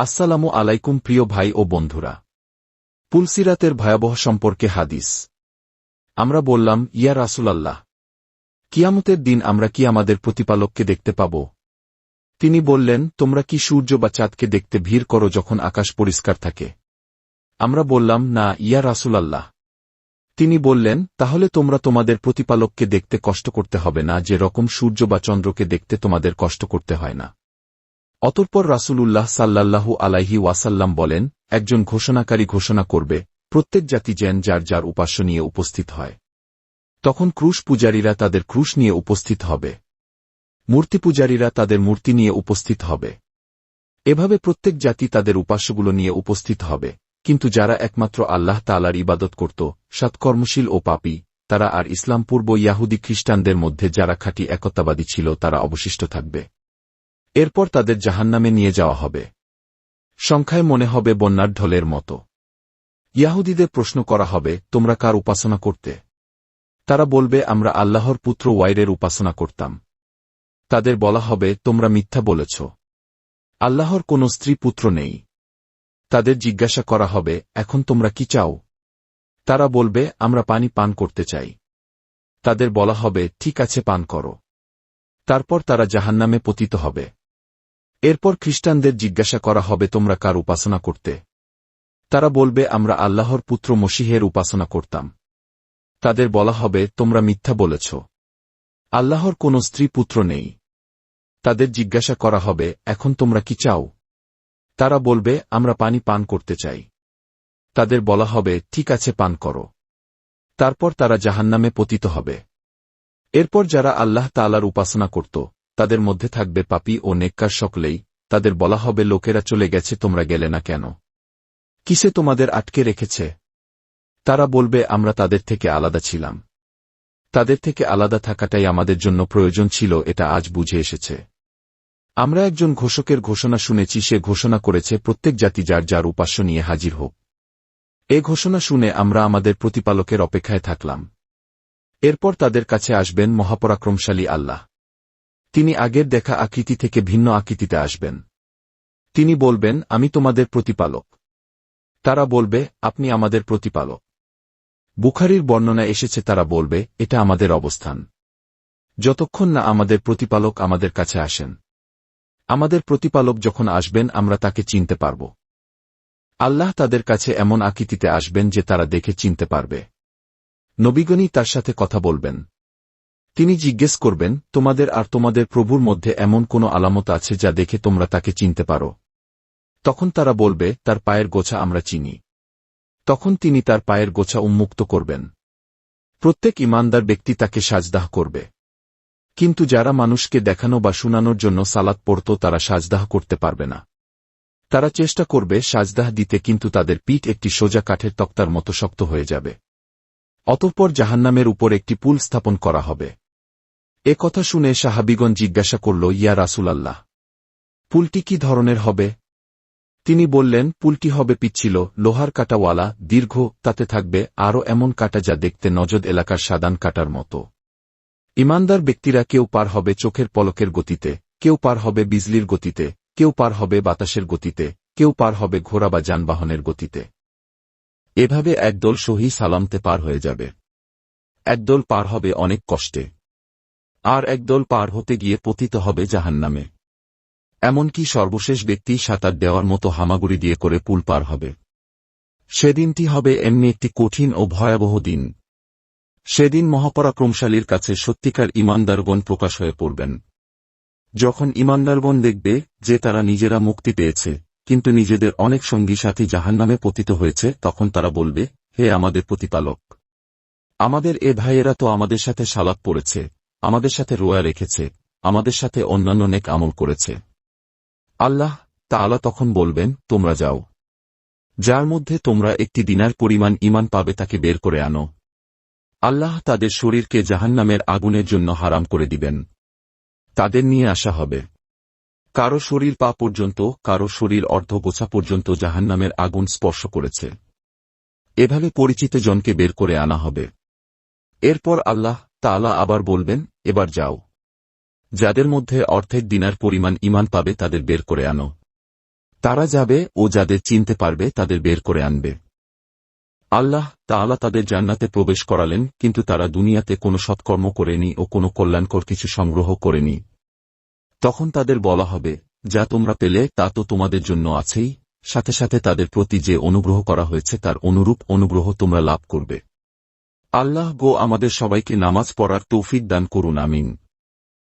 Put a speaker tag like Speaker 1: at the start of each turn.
Speaker 1: আসসালামু আলাইকুম প্রিয় ভাই ও বন্ধুরা। পুলসিরাতের ভয়াবহ সম্পর্কে হাদিস। আমরা বললাম, ইয়া রাসুলাল্লাহ, কিয়ামতের দিন আমরা কি আমাদের প্রতিপালককে দেখতে পাব? তিনি বললেন, তোমরা কি সূর্য বা চাঁদকে দেখতে ভিড় করো যখন আকাশ পরিষ্কার থাকে? আমরা বললাম, না, ইয়া রাসুলাল্লাহ। তিনি বললেন, তাহলে তোমরা তোমাদের প্রতিপালককে দেখতে কষ্ট করতে হবে না, যে রকম সূর্য বা চন্দ্রকে দেখতে তোমাদের কষ্ট করতে হয় না। অতঃপর রাসূলুল্লাহ সাল্লাল্লাহু আলাইহি ওয়াসাল্লাম বলেন, একজন ঘোষণাকারী ঘোষণা করবে, প্রত্যেক জাতি যেন যার যার উপাস্য নিয়ে উপস্থিত হয়। তখন ক্রুশ পূজারীরা তাদের ক্রুশ নিয়ে উপস্থিত হবে। মূর্তি পূজারীরা তাদের মূর্তি নিয়ে উপস্থিত হবে। এভাবে প্রত্যেক জাতি তাদের উপাস্যগুলো নিয়ে উপস্থিত হবে, কিন্তু যারা একমাত্র আল্লাহ তালার ইবাদত করত, সৎকর্মশীল ও পাপী, তারা আর ইসলাম পূর্ব ইয়াহুদি খ্রিস্টানদের মধ্যে যারা খাঁটি একতাবাদী ছিল, তারা অবশিষ্ট থাকবে। এরপর তাদের জাহান্নামে নিয়ে যাওয়া হবে। সংখ্যায় মনে হবে বন্যার ঢলের মতো। ইয়াহুদীদের প্রশ্ন করা হবে, তোমরা কার উপাসনা করতে? তারা বলবে, আমরা আল্লাহর পুত্র ওয়াইরের উপাসনা করতাম। তাদের বলা হবে, তোমরা মিথ্যা বলেছ। আল্লাহর কোনো স্ত্রী পুত্র নেই। তাদের জিজ্ঞাসা করা হবে, এখন তোমরা কি চাও? তারা বলবে, আমরা পানি পান করতে চাই। তাদের বলা হবে, ঠিক আছে, পান করো। তারপর তারা জাহান্নামে পতিত হবে। এরপর খ্রিস্টানদের জিজ্ঞাসা করা হবে, তোমরা কার উপাসনা করতে? তারা বলবে, আমরা আল্লাহর পুত্র মসিহের উপাসনা করতাম। তাদের বলা হবে, তোমরা মিথ্যা বলেছ। আল্লাহর কোনো স্ত্রী পুত্র নেই। তাদের জিজ্ঞাসা করা হবে, এখন তোমরা কি চাও? তারা বলবে, আমরা পানি পান করতে চাই। তাদের বলা হবে, ঠিক আছে, পান করো। তারপর তারা জাহান্নামে পতিত হবে। এরপর যারা আল্লাহ তালার উপাসনা করত তাদের মধ্যে থাকবে পাপি ও নেককার সকলেই, তাদের বলা হবে, লোকেরা চলে গেছে, তোমরা গেলে না কেন? কিসে তোমাদের আটকে রেখেছে? তারা বলবে, আমরা তাদের থেকে আলাদা ছিলাম। তাদের থেকে আলাদা থাকাটাই আমাদের জন্য প্রয়োজন ছিল, এটা আজ বুঝে এসেছে। আমরা একজন ঘোষকের ঘোষণা শুনেছি, সে ঘোষণা করেছে, প্রত্যেক জাতি যার যার উপাস্য নিয়ে হাজির হোক। এ ঘোষণা শুনে আমরা আমাদের প্রতিপালকের অপেক্ষায় থাকলাম। এরপর তাদের কাছে আসবেন মহাপরাক্রমশালী আল্লাহ। তিনি আগের দেখা আকৃতি থেকে ভিন্ন আকৃতিতে আসবেন। তিনি বলবেন, আমি তোমাদের প্রতিপালক। তারা বলবে, আপনি আমাদের প্রতিপালক। বুখারির বর্ণনা এসেছে, তারা বলবে, এটা আমাদের অবস্থান। যতক্ষণ না আমাদের প্রতিপালক আমাদের কাছে আসেন। আমাদের প্রতিপালক যখন আসবেন, আমরা তাকে চিনতে পারব। আল্লাহ তাদের কাছে এমন আকৃতিতে আসবেন যে তারা দেখে চিনতে পারবে। নবীগণই তার সাথে কথা বলবেন। তিনি জিজ্ঞেস করবেন, তোমাদের আর তোমাদের প্রভুর মধ্যে এমন কোনো আলামত আছে যা দেখে তোমরা তাকে চিনতে পারো? তখন তারা বলবে, তার পায়ের গোছা আমরা চিনি। তখন তিনি তার পায়ের গোছা উন্মুক্ত করবেন। প্রত্যেক ইমানদার ব্যক্তি তাকে সাজদাহ করবে। কিন্তু যারা মানুষকে দেখানো বা শুনানোর জন্য সালাত পড়ত, তারা সাজদাহ করতে পারবে না। তারা চেষ্টা করবে সাজদাহ দিতে, কিন্তু তাদের পিঠ একটি সোজা কাঠের তক্তার মতো শক্ত হয়ে যাবে। অতঃপর জাহান্নামের উপর একটি পুল স্থাপন করা হবে। এ কথা শুনে সাহাবিগণ জিজ্ঞাসা করল, ইয়া রাসুলাল্লাহ, পুলটি কি ধরনের হবে? তিনি বললেন, পুলটি হবে পিচ্ছিল, লোহার কাটাওয়ালা, দীর্ঘ, তাতে থাকবে আরও এমন কাটা যা দেখতে নজদ এলাকার সাদান কাটার মতো। ইমানদার ব্যক্তিরা কেউ পার হবে চোখের পলকের গতিতে, কেউ পার হবে বিজলির গতিতে, কেউ পার হবে বাতাসের গতিতে, কেউ পার হবে ঘোড়া বা যানবাহনের গতিতে। এভাবে একদল সহি সালামতে পার হয়ে যাবে। একদল পার হবে অনেক কষ্টে। আর একদল পার হতে গিয়ে পতিত হবে জাহান্নামে। এমনকি সর্বশেষ ব্যক্তি সাঁতার দেওয়ার মতো হামাগুড়ি দিয়ে করে পুল পার হবে। সেদিনটি হবে এমনি একটি কঠিন ও ভয়াবহ দিন। সেদিন মহাপরাক্রমশালীর কাছে সত্যিকার ইমানদারগণ প্রকাশ হয়ে পড়বেন। যখন ইমানদারগণ দেখবে যে তারা নিজেরা মুক্তি পেয়েছে কিন্তু নিজেদের অনেক সঙ্গী সাথী জাহান্নামে পতিত হয়েছে, তখন তারা বলবে, হে আমাদের প্রতিপালক, আমাদের এ ভাইয়েরা তো আমাদের সাথে সালাপ পড়েছে, আমাদের সাথে রোয়া রেখেছে, আমাদের সাথে অন্যান্য নেক আমল করেছে। আল্লাহ তাআলা তখন বলবেন, তোমরা যাও। যার মধ্যে তোমরা একটি দিনার পরিমাণ ইমান পাবে তাকে বের করে আনো। আল্লাহ তাদের শরীরকে জাহান্নামের আগুনের জন্য হারাম করে দিবেন। তাদের নিয়ে আসা হবে। কারও শরীর পা পর্যন্ত, কারও শরীর অর্ধ গোছা পর্যন্ত জাহান্নামের আগুন স্পর্শ করেছে। এভাবে পরিচিত জনকে বের করে আনা হবে। এরপর আল্লাহ তাআলা আবার বলবেন, এবার যাও। যাদের মধ্যে অর্ধেক দিনার পরিমাণ ইমান পাবে তাদের বের করে আনো। তারা যাবে ও যাদের চিনতে পারবে তাদের বের করে আনবে। আল্লাহ তাআলা তাদের জান্নাতে প্রবেশ করালেন, কিন্তু তারা দুনিয়াতে কোনো সৎকর্ম করেনি ও কোনো কল্যাণকর কিছু সংগ্রহ করেনি। তখন তাদের বলা হবে, যা তোমরা পেলে, তা তো তোমাদের জন্য আছেই। সাথে সাথে তাদের প্রতি যে অনুগ্রহ করা হয়েছে, তার অনুরূপ অনুগ্রহ তোমরা লাভ করবে। আল্লাহ গো আমাদের সবাইকে নামাজ পড়ার তৌফিক দান করুন, আমিন।